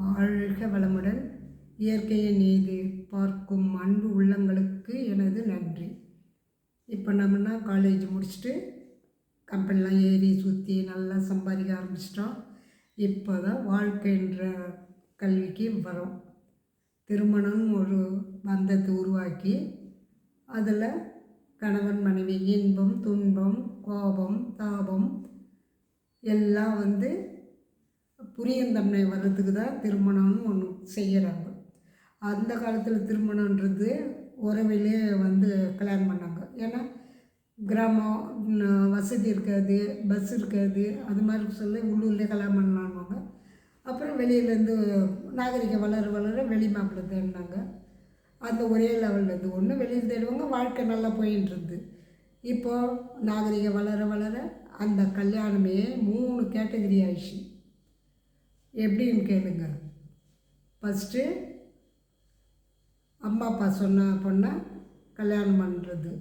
வாழ்க வளமுடன். இயற்கையை நீதி பார்க்கும் அன்பு உள்ளங்களுக்கு எனது நன்றி. இப்போ நம்மனா காலேஜ் முடிச்சுட்டு கம்பெனிலாம் ஏறி சுற்றி நல்லா சம்பாதிக்க ஆரம்பிச்சிட்டோம். இப்போ தான் வாழ்க்கைன்ற கல்விக்கு வரோம். திருமணம் ஒரு பந்தத்தை உருவாக்கி அதில் கணவன் மனைவி இன்பம் துன்பம் கோபம் தாபம் எல்லாம் வந்து புரியந்தன்மை வர்றதுக்கு தான் திருமணம்னு ஒன்று செய்கிறாங்க அந்த காலத்தில் திருமணன்றது உறவிலே வந்து கல்யாணம் பண்ணாங்க. ஏன்னா கிராமம் வசதி இருக்காது பஸ் இருக்காது அது மாதிரி சொல்லி உள்ளூர்லேயே கல்யாணம் பண்ணாங்க அப்புறம் வெளியிலேருந்து நாகரிகம் வளர வளர வெளி மாப்பிள்ளை தேடினாங்க. அந்த ஒரே லெவலில் ஒன்று வெளியில் தேடுவாங்க வாழ்க்கை நல்லா போயின்னு இப்போது நாகரிகம் வளர வளர அந்த கல்யாணமே மூணு கேட்டகரி ஆயிடுச்சு. எப்படின்னு கேளுங்க. ஃபஸ்ட்டு அம்மா அப்பா சொன்ன பொண்ணை கல்யாணம் பண்ணுறது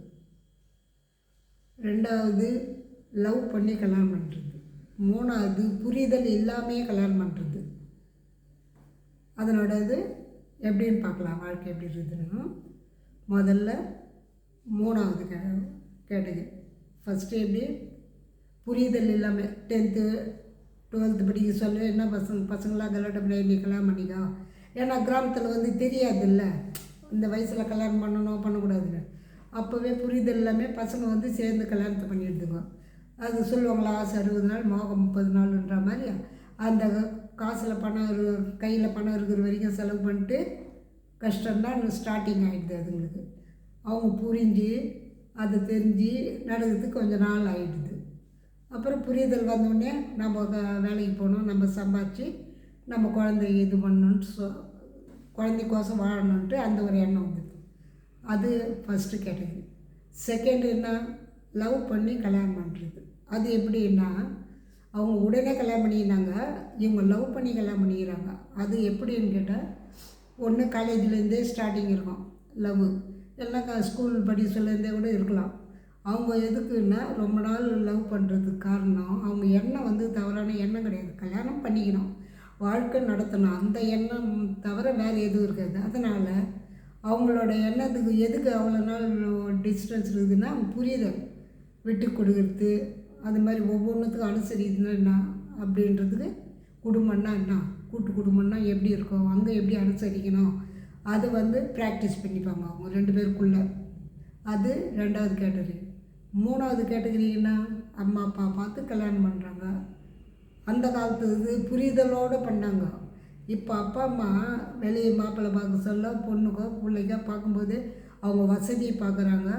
ரெண்டாவது லவ் பண்ணி கல்யாணம் பண்ணுறது மூணாவது புரிதல் இல்லாமையே கல்யாணம் பண்ணுறது அதனோட இது எப்படின்னு பார்க்கலாம். வாழ்க்கை எப்படி இருக்குதுன்னு முதல்ல மூணாவது கே கேட்டகரி ஃபஸ்ட்டு எப்படி? புரிதல் இல்லாமல் டென்த்து டுவெல்த்து படிக்க சொல்ல. என்ன பசங்க பசங்களாம் கல்யாணம் பண்ணி நீ கல்யாணம் பண்ணிக்கோ. ஏன்னா கிராமத்தில் வந்து தெரியாதுல்ல. இந்த வயசில் கல்யாணம் பண்ணணும் பண்ணக்கூடாதுன்னு. அப்போவே புரிதல் இல்லாமல் பசங்க வந்து சேர்ந்து கல்யாணத்தை பண்ணிடுதுங்க. அது சொல்லுவாங்களா ஆசை அறுபது நாள் மோகம் முப்பது நாள்ன்ற மாதிரி. அந்த காசில் பணம் இரு கையில் பணம் இருக்கிற வரைக்கும் செலவு பண்ணிட்டு கஷ்டம்தான் ஸ்டார்டிங் ஆகிடுது அதுங்களுக்கு. அவங்க புரிஞ்சு அதை தெரிஞ்சு நடக்கிறதுக்கு கொஞ்சம் நாள் ஆகிடுது அப்புறம் புரிதல் வந்தோடனே நம்ம வேலைக்கு போகணும் நம்ம சம்பாதிச்சு நம்ம குழந்தைய இது பண்ணணுன்ட்டு சொ குழந்தைக்கோசம் வாழணுன்ட்டு அந்த ஒரு எண்ணம் வந்தது. அது ஃபஸ்ட்டு கேட்டகரி செகண்ட் என்ன? லவ் பண்ணி கல்யாணம் பண்ணுறது அது எப்படின்னா அவங்க உடனே கல்யாணம் பண்ணிக்கிறாங்க இவங்க லவ் பண்ணி கல்யாணம் பண்ணிக்கிறாங்க. அது எப்படின்னு கேட்டால் ஒன்று காலேஜ்லேருந்தே ஸ்டார்டிங் இருக்கும். லவ் எல்லாம் க ஸ்கூல் படிச்சுலேருந்தே கூட இருக்கலாம். அவங்க எதுக்குன்னா ரொம்ப நாள் லவ் பண்ணுறதுக்கு காரணம் அவங்க எண்ணம் வந்து தவறான எண்ணம் கிடையாது. கல்யாணம் பண்ணிக்கணும். வாழ்க்கை நடத்தணும். அந்த எண்ணம் தவிர வேறு எதுவும் இருக்காது. அதனால் அவங்களோட எண்ணத்துக்கு எதுக்கு அவ்வளோ நாள் டிஸ்டன்ஸ் இருக்குதுன்னா அவங்க புரியுதல் விட்டு கொடுக்கறது அது மாதிரி ஒவ்வொன்றுத்துக்கும் அனுசரிக்குதுன்னா என்ன அப்படின்றதுக்கு குடும்பம்னா என்ன? கூட்டு குடும்பம்னா எப்படி இருக்கும்? அங்கே எப்படி அனுசரிக்கணும்? அது வந்து ப்ராக்டிஸ் பண்ணிப்பாங்க அவங்க ரெண்டு பேருக்குள்ள. அது ரெண்டாவது கேட்டகரி மூணாவது கேட்டகரின்னா அம்மா அப்பா பார்த்து கல்யாணம் பண்ணுறாங்க அந்த காலத்து இது புரிதலோடு பண்ணாங்க. இப்போ அப்பா அம்மா வெளியே மாப்பிள்ளை பார்க்க சொல்ல பொண்ணுக்கோ பிள்ளைக்கோ பார்க்கும்போது அவங்க வசதியை பார்க்குறாங்க.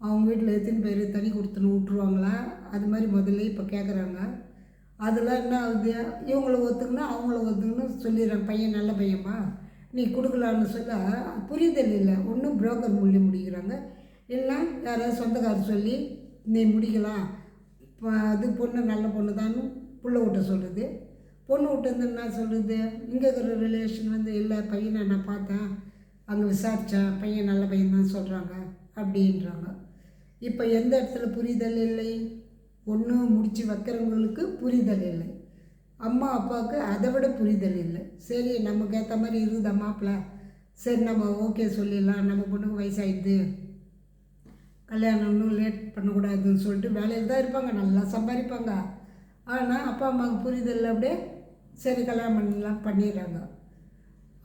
அவங்க வீட்டில் எத்தனை பேர் தனி கொடுத்துன்னு விட்ருவாங்களா அது மாதிரி முதல்ல இப்போ கேட்குறாங்க அதெல்லாம் என்ன ஆகுது? இவங்கள ஒத்துக்குன்னா அவங்கள ஒத்துக்குன்னு சொல்லிடுறாங்க. பையன் நல்ல பையன்மா நீ கொடுக்கலான்னு சொல்ல புரிதல் இல்லை. ஒன்றும் புரோக்கர் மூலியம் முடிக்கிறாங்க. இல்லைன்னா யாராவது சொந்தக்காரர் சொல்லி நீ முடிக்கலாம். இப்போ அது பொண்ணு நல்ல பொண்ணு தான்னு பிள்ளை விட்ட சொல்லுது பொண்ணு விட்டது என்ன சொல்லுது இங்கே இருக்கிற ரிலேஷன் வந்து இல்லை பையனை நான் பார்த்தேன். அங்கே விசாரித்தேன் பையன் நல்ல பையன் தான் சொல்கிறாங்க அப்படின்றாங்க. இப்போ எந்த இடத்துல புரிதல் இல்லை? ஒன்று முடித்து வைக்கிறவங்களுக்கு புரிதல் இல்லை. அம்மா அப்பாவுக்கு அதை விட புரிதல் இல்லை. சரி நமக்கு ஏற்ற மாதிரி இருக்குது மாப்பிள்ள சரி நம்ம ஓகே சொல்லிடலாம். நம்ம பொண்ணுக்கு வயசாகிடுது கல்யாணம் இன்னும் லேட் பண்ணக்கூடாதுன்னு சொல்லிட்டு வேலையில் தான் இருப்பாங்க நல்லா சம்பாதிப்பாங்க. ஆனால் அப்பா அம்மாவுக்கு புரிதல் அப்படியே சரி கல்யாணம் பண்ணலாம் பண்ணிடுறாங்க.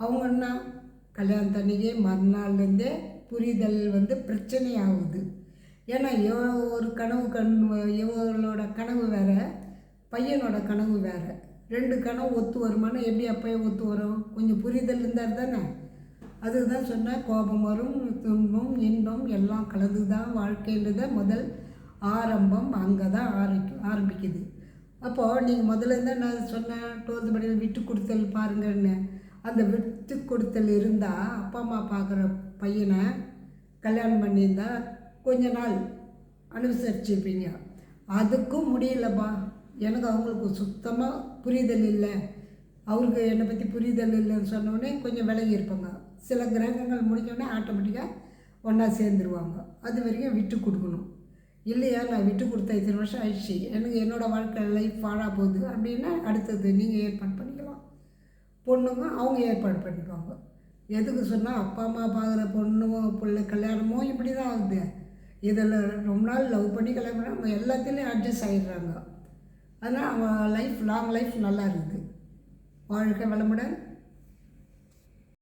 அவங்க என்ன? கல்யாணத்தன்னைக்கே மறுநாள்லேருந்தே புரிதல் வந்து பிரச்சனை ஆகுது ஏன்னா எவ்வளோ ஒரு கனவு கண் இவங்களோட கனவு வேறு பையனோட கனவு வேறு. ரெண்டு கனவு ஒத்து வருமானம் எப்படி அப்பையும் ஒத்து வரும்? கொஞ்சம் புரிதல் இருந்தால் தானே? அதுதான் சொன்னேன் கோபம் வரும் துன்பம் இன்பம் எல்லாம் கலந்து தான் வாழ்க்கைன்றத முதல் ஆரம்பம் அங்கே தான் ஆரம்பி ஆரம்பிக்குது. அப்போது நீங்கள் முதல்ல இருந்தால் நான் சொன்னேன் டுவெல்த்து படியில் விட்டு கொடுத்தல் பாருங்கன்னு அந்த விட்டு கொடுத்தல் இருந்தால் அப்பா அம்மா பார்க்குற பையனை கல்யாணம் பண்ணியிருந்தா கொஞ்ச நாள் அனுசரிச்சிருப்பீங்க. அதுக்கும் முடியலப்பா. எனக்கு அவங்களுக்கு சுத்தமாக புரிதல் இல்லை. அவருக்கு என்னை பற்றி புரிதல் இல்லைன்னு சொன்னோடனே கொஞ்சம் விலகி இருப்பாங்க. சில கிரகங்கள் முடிஞ்சோடனே ஆட்டோமேட்டிக்காக ஒன்றா சேர்ந்துருவாங்க. அது வரைக்கும் விட்டு கொடுக்கணும். இல்லையா நான் விட்டு கொடுத்த இத்தனை வருஷம் ஆயிடுச்சு. எனக்கு என்னோடய வாழ்க்கை லைஃப் வாழா போகுது அப்படின்னா அடுத்தது நீங்கள் ஏற்பாடு பண்ணிக்கலாம். பொண்ணுங்க அவங்க ஏற்பாடு பண்ணிக்குவாங்க எதுக்கு சொன்னால் அப்பா அம்மா பார்க்குற பொண்ணும் பிள்ளை கல்யாணமோ இப்படி தான் ஆகுது. இதில் ரொம்ப நாள் லவ் பண்ணி கல்யாணம் பண்ணி அவங்க எல்லாத்துலேயும் அட்ஜஸ்ட் ஆகிடுறாங்க அதனால் அவங்க லைஃப் லாங் லைஃப் நல்லா இருக்குது. வாழ்க வளமுடன்.